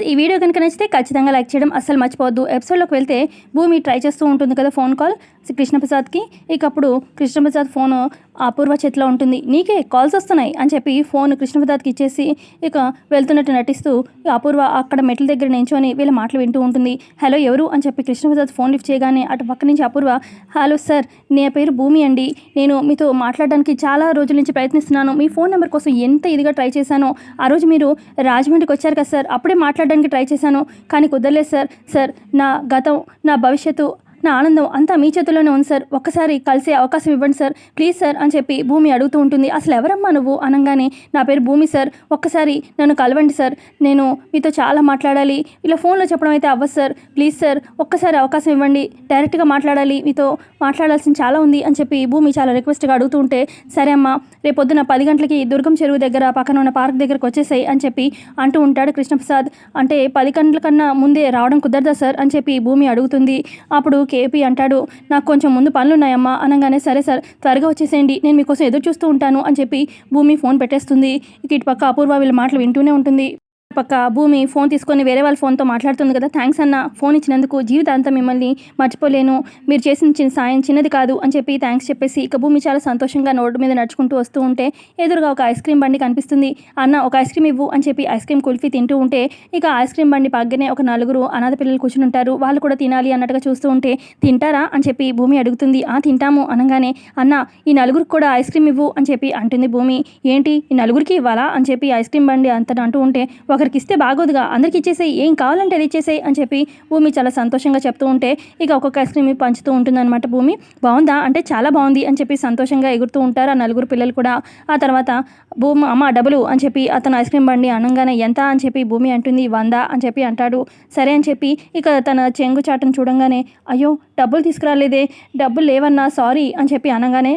ఈ వీడియో కనుక నచ్చితే ఖచ్చితంగా లైక్ చేయడం అస్సలు మర్చిపోవద్దు. ఎపిసోడ్లోకి వెళ్తే భూమి ట్రై చేస్తూ ఉంటుంది కదా ఫోన్ కాల్. కృష్ణప్రసాద్కి ఇక అప్పుడు కృష్ణప్రసాద్ ఫోన్ అపూర్వ చేతిలో ఉంటుంది. నీకే కాల్స్ వస్తున్నాయి అని చెప్పి ఫోన్ కృష్ణప్రసాద్కి ఇచ్చేసి ఇక వెళ్తున్నట్టు నటిస్తూ అపూర్వ అక్కడ మెట్ల దగ్గర నించొని వీళ్ళ మాటలు వింటూ ఉంటుంది. హలో ఎవరు? అని చెప్పి కృష్ణప్రసాద్ ఫోన్ లిఫ్ట్ చేయగానే అటు పక్క నుంచి అపూర్వ హలో సార్ నా పేరు భూమి అండి. నేను మీతో మాట్లాడడానికి చాలా రోజుల నుంచి ప్రయత్నిస్తున్నాను. మీ ఫోన్ నెంబర్ కోసం ఎంత ఇదిగా ట్రై చేశానో ఆ రోజు మీరు రాజమండ్రికి వచ్చారు కదా సార్ అప్పుడే మాట్లాడడానికి ట్రై చేశాను కానీ కుదరలేదు సార్. సార్ నా గతం నా భవిష్యత్తు నా ఆనందం అంతా మీ చేతుల్లోనే ఉంది సార్. ఒక్కసారి కలిసే అవకాశం ఇవ్వండి సార్. ప్లీజ్ సార్ అని చెప్పి భూమి అడుగుతూ ఉంటుంది. అసలు ఎవరమ్మా నువ్వు? అనగానే నా పేరు భూమి సార్. ఒక్కసారి నన్ను కలవండి సార్. నేను మీతో చాలా మాట్లాడాలి. ఇలా ఫోన్లో చెప్పడం అయితే అవ్వదు సార్. ప్లీజ్ సార్ ఒక్కసారి అవకాశం ఇవ్వండి. డైరెక్ట్గా మాట్లాడాలి. మీతో మాట్లాడాల్సిన చాలా ఉంది అని చెప్పి భూమి చాలా రిక్వెస్ట్గా అడుగుతూ ఉంటే సరే అమ్మా రేపొద్దున పది గంటలకి దుర్గం చెరువు దగ్గర పక్కన ఉన్న పార్క్ దగ్గరకు వచ్చేసాయి అని చెప్పి అంటూ ఉంటాడు కృష్ణప్రసాద్. అంటే పది గంటల కన్నా ముందే రావడం కుదరదా సార్? అని చెప్పి భూమి అడుగుతుంది. అప్పుడు కేపీ అంటాడు. నాకు కొంచెం ముందు పనులు ఉన్నాయమ్మా అనగానే సరే సార్ త్వరగా వచ్చేసేయండి. నేను మీకోసం ఎదురు చూస్తూ ఉంటాను అని చెప్పి భూమి ఫోన్ పెట్టేస్తుంది. ఇక ఇటు పక్క అపూర్వ వీళ్ళ మాటలు వింటూనే ఉంటుంది. పక్క భూమి ఫోన్ తీసుకొని వేరే వాళ్ళ ఫోన్తో మాట్లాడుతుంది కదా. థ్యాంక్స్ అన్న. ఫోన్ ఇచ్చినందుకు జీవితాంతం మిమ్మల్ని మర్చిపోలేను. మీరు చేసిన చిన్న సాయం చిన్నది కాదు అని చెప్పి థ్యాంక్స్ చెప్పేసి ఇక భూమి చాలా సంతోషంగా రోడ్డు మీద నడుచుకుంటూ వస్తూ ఉంటే ఎదురుగా ఒక ఐస్ క్రీమ్ బండి కనిపిస్తుంది. అన్న ఒక ఐస్ క్రీమ్ ఇవ్వు అని చెప్పి ఐస్ క్రీమ్ కుల్ఫీ తింటూ ఉంటే ఇక ఐస్ క్రీమ్ బండి పక్కనే ఒక నలుగురు అనాథ పిల్లలు కూర్చుని ఉంటారు. వాళ్ళు కూడా తినాలి అన్నట్టుగా చూస్తూ ఉంటే తింటారా అని చెప్పి భూమి అడుగుతుంది. ఆ తింటాము అనగానే అన్న ఈ నలుగురికి కూడా ఐస్ క్రీమ్ ఇవ్వు అని చెప్పి అంటుంది భూమి. ఏంటి? ఈ నలుగురికి ఇవ్వాలా అని చెప్పి ఐస్ క్రీమ్ బండి అంత అంటూ ఉంటే ఒక ఒకరికి ఇస్తే బాగోదుగా అందరికి ఇచ్చేసేయి ఏం కావాలంటే అది ఇచ్చేసేయి అని చెప్పి భూమి చాలా సంతోషంగా చెప్తూ ఉంటే ఇక ఒక్కొక్క ఐస్ క్రీమ్ పంచుతూ ఉంటుందన్నమాట భూమి. బాగుందా? అంటే చాలా బాగుంది అని చెప్పి సంతోషంగా ఎగురుతూ ఉంటారు ఆ నలుగురు పిల్లలు కూడా. ఆ తర్వాత భూమి అమ్మ డబ్బులు అని చెప్పి అతను ఐస్ క్రీమ్ బండి అనగానే ఎంత అని చెప్పి భూమి అంటుంది వంద అని చెప్పి అంటాడు. సరే అని చెప్పి ఇక తన చెంగు చాటను చూడంగానే అయ్యో డబ్బులు తీసుకురాలేదే డబ్బులు లేవన్నా సారీ అని చెప్పి అనగానే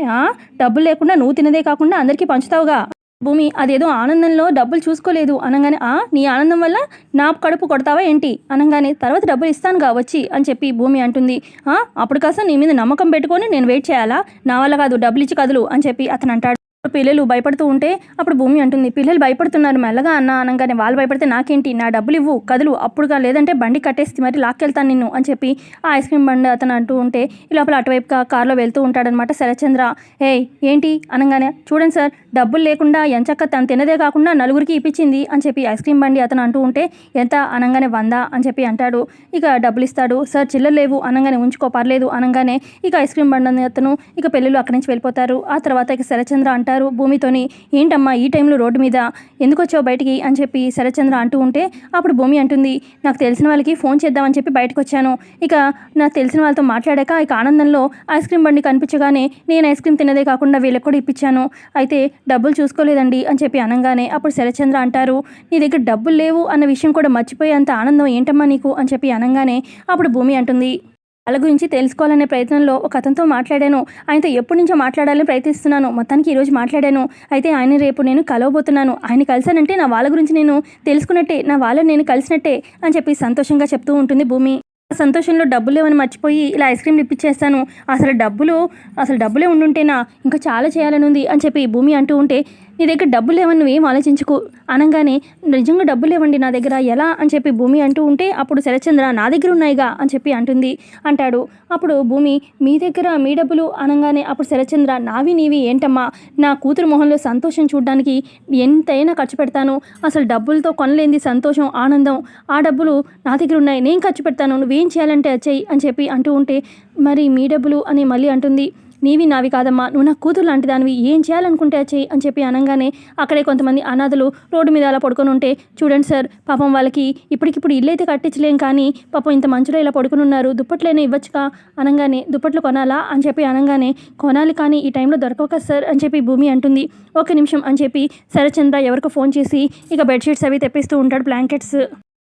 డబ్బులు లేకుండా నువ్వు తినదే కాకుండా అందరికీ పంచుతావుగా. భూమి అదేదో ఆనందంలో డబ్బులు చూసుకోలేదు అనగానే ఆ నీ ఆనందం వల్ల నా కడుపు కొడతావా ఏంటి? అనగానే తర్వాత డబ్బులు ఇస్తానుగా వచ్చి అని చెప్పి భూమి అంటుంది. ఆ అప్పుడు కాస్త నీ మీద నమ్మకం పెట్టుకొని నేను వెయిట్ చేయాలా? నా వల్ల కాదు డబ్బులు ఇచ్చి కదులు అని చెప్పి అతను అంటాడు. పిల్లలు భయపడుతూ ఉంటే అప్పుడు భూమి అంటుంది పిల్లలు భయపడుతున్నారు మెల్లగా అన్న అనగానే వాళ్ళు భయపడితే నాకేంటి? నా డబ్బులు ఇవ్వు కదులు అప్పుడుగా లేదంటే బండి కట్టేసి మరి లాక్కెళ్తాను నిన్ను అని చెప్పి ఆ ఐస్ క్రీమ్ బండి అతను అంటూ ఉంటే ఈ లోపల అటువైపుగా కారులో వెళ్తూ ఉంటాడనమాట శరచంద్ర ఏ ఏంటి? అనగానే చూడండి సార్ డబ్బులు లేకుండా ఎంచక్క తను తినదే కాకుండా నలుగురికి ఇప్పించింది అని చెప్పి ఐస్ క్రీమ్ బండి అతను అంటూ ఉంటే ఎంత? అనగానే వందా అని చెప్పి అంటాడు. ఇక డబ్బులు ఇస్తాడు. సార్ చిల్లర లేవు అనగానే ఉంచుకో పర్లేదు అనగానే ఇక ఐస్ క్రీమ్ బండి అతను ఇక పెళ్ళిళ్ళు అక్కడి నుంచి వెళ్ళిపోతారు. ఆ తర్వాత ఇక శరచంద్ర అంటారు భూమితోని. ఏంటమ్మా ఈ టైంలో రోడ్డు మీద ఎందుకు వచ్చావు బయటికి? అని చెప్పి శరచంద్ర అంటూ ఉంటే అప్పుడు భూమి అంటుంది నాకు తెలిసిన వాళ్ళకి ఫోన్ చేద్దామని చెప్పి బయటకు వచ్చాను. ఇక నాకు తెలిసిన వాళ్ళతో మాట్లాడాక ఇక ఆనందంలో ఐస్ క్రీమ్ బండి కనిపించగానే నేను ఐస్ క్రీమ్ తినదే కాకుండా వీళ్ళకి కూడా ఇప్పించాను. అయితే డబ్బులు చూసుకోలేదండి అని చెప్పి అనగానే అప్పుడు శరచంద్ర అంటారు నీ దగ్గర డబ్బులు లేవు అన్న విషయం కూడా మర్చిపోయేంత ఆనందం ఏంటమ్మా నీకు? అని చెప్పి అనగానే అప్పుడు భూమి అంటుంది వాళ్ళ గురించి తెలుసుకోవాలనే ప్రయత్నంలో ఒక అతనితో మాట్లాడాను. ఆయనతో ఎప్పటి నుంచో మాట్లాడాలని ప్రయత్నిస్తున్నాను. మొత్తానికి ఈరోజు మాట్లాడాను. అయితే ఆయన రేపు నేను కలవబోతున్నాను. ఆయన కలిశానంటే నా వాళ్ళ గురించి నేను తెలుసుకున్నట్టే నా వాళ్ళని నేను కలిసినట్టే అని చెప్పి సంతోషంగా చెప్తూ ఉంటుంది భూమి. సంతోషంలో డబ్బులు లేవని మర్చిపోయి ఇలా ఐస్ క్రీమ్ ఇప్పించేస్తాను అసలు డబ్బులు అసలు డబ్బులే ఉండుంటేనా? ఇంకా చాలా చేయాలని ఉంది అని చెప్పి భూమి అంటూ ఉంటే నీ దగ్గర డబ్బులు లేవని నువ్వేం ఆలోచించుకు. అనగానే నిజంగా డబ్బులు లేవండి నా దగ్గర ఎలా? అని చెప్పి భూమి అంటూ ఉంటే అప్పుడు శరచంద్ర నా దగ్గర ఉన్నాయిగా? అని చెప్పి అంటుంది. అంటాడు. అప్పుడు భూమి మీ దగ్గర మీ డబ్బులు? అనగానే అప్పుడు శరచంద్ర నావి నీవి ఏంటమ్మా? నా కూతురు మొహంలో సంతోషం చూడడానికి ఎంతైనా ఖర్చు పెడతాను. అసలు డబ్బులతో కొనలేంది సంతోషం ఆనందం. ఆ డబ్బులు నా దగ్గర ఉన్నాయి నేను ఖర్చు పెడతాను. నువ్వేం చేయాలంటే వచ్చాయి అని చెప్పి అంటూ ఉంటే మరి మీ డబ్బులు? అని మళ్ళీ అంటుంది. నీవి నావి కాదమ్మా. నువ్వు నా కూతురు లాంటి దానివి ఏం చేయాలనుకుంటే చేయి చెయ్యి అని చెప్పి అనగానే అక్కడే కొంతమంది అనాథలు రోడ్డు మీద అలా పడుకొని ఉంటే చూడండి సార్ పాపం వాళ్ళకి ఇప్పటికిప్పుడు ఇల్లు అయితే కట్టించలేం కానీ పాపం ఇంత మంచులో ఇలా పడుకుని ఉన్నారు. దుప్పట్లైనా ఇవ్వచ్చుగా? అనగానే దుప్పట్లు కొనాలా? అని చెప్పి అనగానే కొనాలి కానీ ఈ టైంలో దొరకవు కదా సార్ అని చెప్పి భూమి అంటుంది. ఒక నిమిషం అని చెప్పి శరచంద్ర ఎవరికో ఫోన్ చేసి ఇక బెడ్షీట్స్ అవి తెప్పిస్తూ ఉంటాడు బ్లాంకెట్స్.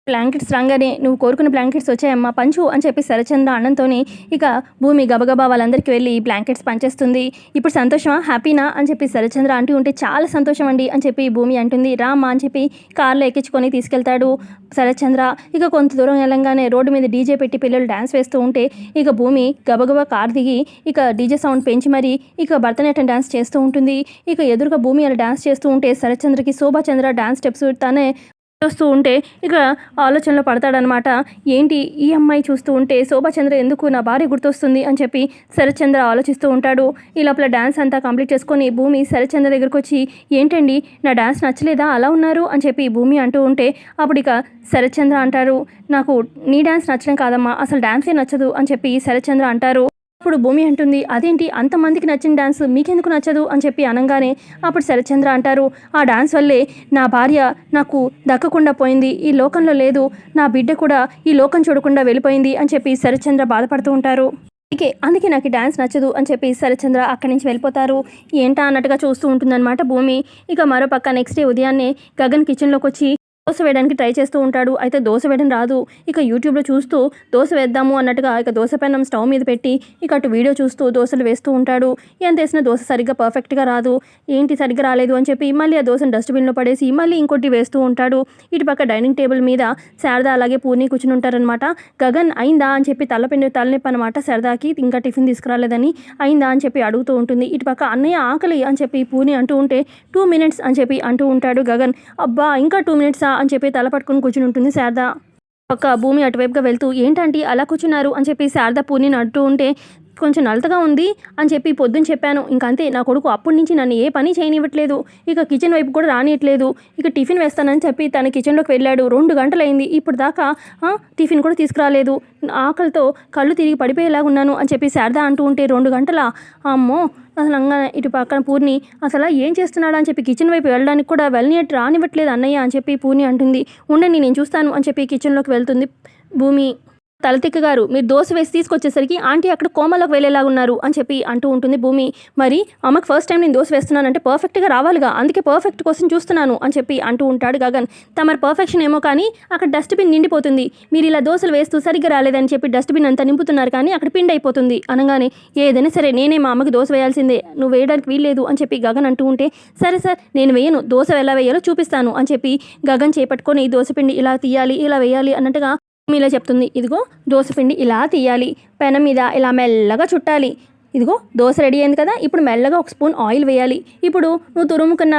బ్లాంకెట్స్ రాగానే నువ్వు కోరుకున్న బ్లాంకెట్స్ వచ్చాయమ్మా పంచు అని చెప్పి శరచంద్ర అన్నంతోనే ఇక భూమి గబగబా వాళ్ళందరికీ వెళ్ళి బ్లాంకెట్స్ పంచేస్తుంది. ఇప్పుడు సంతోషమా? హ్యాపీనా అని చెప్పి శరచంద్ర అంటూ ఉంటే చాలా సంతోషం అండి అని చెప్పి భూమి అంటుంది. రామ్మా అని చెప్పి కార్లో ఎక్కించుకొని తీసుకెళ్తాడు శరచంద్ర. ఇక కొంత దూరం వెళ్ళంగానే రోడ్డు మీద డీజే పెట్టి పిల్లలు డ్యాన్స్ వేస్తూ ఉంటే ఇక భూమి గబగబా కార్ దిగి ఇక డీజే సౌండ్ పెంచి మరి ఇక భరతనాట్యం డ్యాన్స్ చేస్తూ ఉంటుంది. ఇక ఎదురుగా భూమి అలా డ్యాన్స్ చేస్తూ ఉంటే శరచంద్రకి శోభాచంద్ర డ్యాన్స్ స్టెప్స్ తనే చూస్తూ ఉంటే ఇక ఆలోచనలో పడతాడనమాట ఏంటి ఈ అమ్మాయి చూస్తూ ఉంటే శోభాచంద్ర ఎందుకు నా భార్య గుర్తొస్తుంది అని చెప్పి శరత్చంద్ర ఆలోచిస్తూ ఉంటాడు. ఈ లోపల డ్యాన్స్ అంతా కంప్లీట్ చేసుకొని భూమి శరత్చంద్ర దగ్గరకు వచ్చి ఏంటండి నా డ్యాన్స్ నచ్చలేదా? అలా ఉన్నారు? అని చెప్పి భూమి అంటూ ఉంటే అప్పుడు ఇక శరత్చంద్ర అంటారు నాకు నీ డ్యాన్స్ నచ్చడం కాదమ్మా అసలు డ్యాన్సే నచ్చదు అని చెప్పి శరత్చంద్ర అంటారు. అప్పుడు భూమి అంటుంది అదేంటి? అంతమందికి నచ్చిన డ్యాన్స్ మీకెందుకు నచ్చదు? అని చెప్పి అనగానే అప్పుడు శరచంద్ర అంటారు ఆ డ్యాన్స్ వల్లే నా భార్య నాకు దక్కకుండా పోయింది ఈ లోకంలో లేదు నా బిడ్డ కూడా ఈ లోకం చూడకుండా వెళ్ళిపోయింది అని చెప్పి శరచంద్ర బాధపడుతూ ఉంటారు. అందుకే అందుకే నాకు డ్యాన్స్ నచ్చదు అని చెప్పి శరచంద్ర అక్కడి నుంచి వెళ్ళిపోతారు. ఏంటా అన్నట్టుగా చూస్తూ ఉంటుందన్నమాట భూమి. ఇక మరో పక్క నెక్స్ట్ డే ఉదయాన్నే గగన్ కిచెన్లోకి వచ్చి దోశ వేయడానికి ట్రై చేస్తూ ఉంటాడు. అయితే దోశ వేయడం రాదు. ఇక యూట్యూబ్లో చూస్తూ దోశ వేద్దాము అన్నట్టుగా ఇక దోశ పెనం స్టవ్ మీద పెట్టి ఇక అటు వీడియో చూస్తూ దోశలు వేస్తూ ఉంటాడు. ఎంత వేసిన దోశ సరిగ్గా పర్ఫెక్ట్గా రాదు. ఏంటి సరిగ్గా రాలేదు అని చెప్పి మళ్ళీ ఆ దోశను డస్ట్బిన్లో పడేసి మళ్ళీ ఇంకోటి వేస్తూ ఉంటాడు. ఇటు పక్క డైనింగ్ టేబుల్ మీద శారద అలాగే పూర్ణి కూర్చుని ఉంటారనమాట గగన్ అయిందా అని చెప్పి తలపిండి తలనొప్పి అనమాట శారదాకి. ఇంకా టిఫిన్ తీసుకురాలేదని అయిందా అని చెప్పి అడుగుతూ ఉంటుంది. ఇటు పక్క అన్నయ్య ఆకలి అని చెప్పి పూర్ణి అంటూ ఉంటే టూ మినిట్స్ అని చెప్పి అంటూ ఉంటాడు గగన్. అబ్బా ఇంకా టూ మినిట్సా? అని చెప్పి తల పట్టుకుని కూర్చుని ఉంటుంది శారద. ఒక భూమి అటువైపుగా వెళ్తూ ఏంటంటే అలా కూర్చున్నారు? అని చెప్పి శారద పూర్ణిని అంటూ ఉంటే కొంచెం నలతగా ఉంది అని చెప్పి పొద్దున్న చెప్పాను. ఇంకంతే నా కొడుకు అప్పటి నుంచి నన్ను ఏ పని చేయనివ్వట్లేదు. ఇక కిచెన్ వైపు కూడా రానియట్లేదు. ఇక టిఫిన్ వేస్తానని చెప్పి తన కిచెన్లోకి వెళ్ళాడు. రెండు గంటలైంది. ఇప్పుడు దాకా టిఫిన్ కూడా తీసుకురాలేదు. ఆకలితో కళ్ళు తిరిగి పడిపోయేలాగా ఉన్నాను అని చెప్పి శారద అంటూ ఉంటే రెండు గంటల? అమ్మో అసలు అంగా ఇటు పక్కన పూర్ణి అసలు ఏం చేస్తున్నాడు? అని చెప్పి కిచెన్ వైపు వెళ్ళడానికి కూడా వెళ్ళనియట్ రానివ్వట్లేదు అన్నయ్య అని చెప్పి పూర్ణి అంటుంది. ఉండండి నేను చూస్తాను అని చెప్పి కిచెన్లోకి వెళ్తుంది భూమి. తలతిక్క గారు మీరు దోశ వేసి తీసుకొచ్చేసరికి ఆంటీ అక్కడ కోమలోకి వెళ్ళేలా ఉన్నారు అని చెప్పి అంటూ ఉంటుంది భూమి. మరి అమ్మకి ఫస్ట్ టైం నేను దోశ వేస్తున్నానంటే పర్ఫెక్ట్గా రావాలిగా అందుకే పర్ఫెక్ట్ కోసం చూస్తున్నాను అని చెప్పి అంటూ ఉంటాడు గగన్. తమరు పర్ఫెక్షన్ ఏమో కానీ అక్కడ డస్ట్బిన్ నిండిపోతుంది. మీరు ఇలా దోశలు వేస్తూ సరిగ్గా రాలేదని చెప్పి డస్ట్బిన్ అంతా నింపుతున్నారు కానీ అక్కడ పిండి అయిపోతుంది. అనగానే ఏదైనా సరే నేనే మా అమ్మకి దోశ వేయాల్సిందే నువ్వు వేయడానికి వీల్లేదు అని చెప్పి గగన్ అంటూ ఉంటే సరే సార్ నేను వేయను దోశ ఎలా వేయాలో చూపిస్తాను అని చెప్పి గగన్ చేపట్టుకొని దోశ పిండి ఇలా తీయాలి ఇలా వేయాలి అన్నట్టుగా మీలో చెప్తుంది ఇదిగో దోశపిండి ఇలా తీయాలి పెన మీద ఇలా మెల్లగా చుట్టాలి ఇదిగో దోశ రెడీ అయింది కదా ఇప్పుడు మెల్లగా ఒక స్పూన్ ఆయిల్ వేయాలి. ఇప్పుడు నువ్వు తురుముకున్న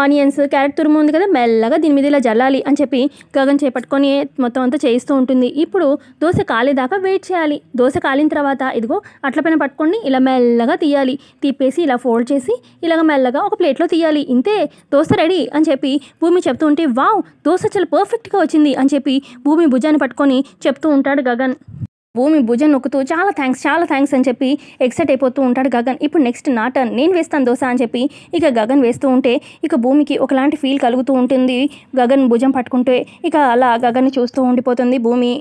ఆనియన్స్ క్యారెట్ తురుము ఉంది కదా మెల్లగా దీని మీద ఇలా జల్లాలి అని చెప్పి గగన్ చేపట్టుకొని మొత్తం అంతా చేయిస్తూ ఉంటుంది. ఇప్పుడు దోశ కాలేదాకా వెయిట్ చేయాలి. దోశ కాలిన తర్వాత ఇదిగో అట్ల పైన పట్టుకొని ఇలా మెల్లగా తీయాలి. తిప్పేసి ఇలా ఫోల్డ్ చేసి ఇలాగ మెల్లగా ఒక ప్లేట్లో తీయాలి. ఇంతే దోశ రెడీ అని చెప్పి భూమి చెప్తూ ఉంటే వావ్ దోశ చాలా పర్ఫెక్ట్గా వచ్చింది అని చెప్పి భూమి భుజాన్ని పట్టుకొని చెప్తూ ఉంటాడు గగన్. భూమి భుజం నొక్కుతూ చాలా థ్యాంక్స్ చాలా థ్యాంక్స్ అని చెప్పి ఎక్సైట్ అయిపోతూ ఉంటాడు గగన్. ఇప్పుడు నెక్స్ట్ నా టర్న్ నేను వేస్తాను దోశ అని చెప్పి ఇక గగన్ వేస్తూ ఉంటే ఇక భూమికి ఒకలాంటి ఫీల్ కలుగుతూ ఉంటుంది. గగన్ భుజం పట్టుకుంటే ఇక అలా గగన్ చూస్తూ ఉండిపోతుంది భూమి.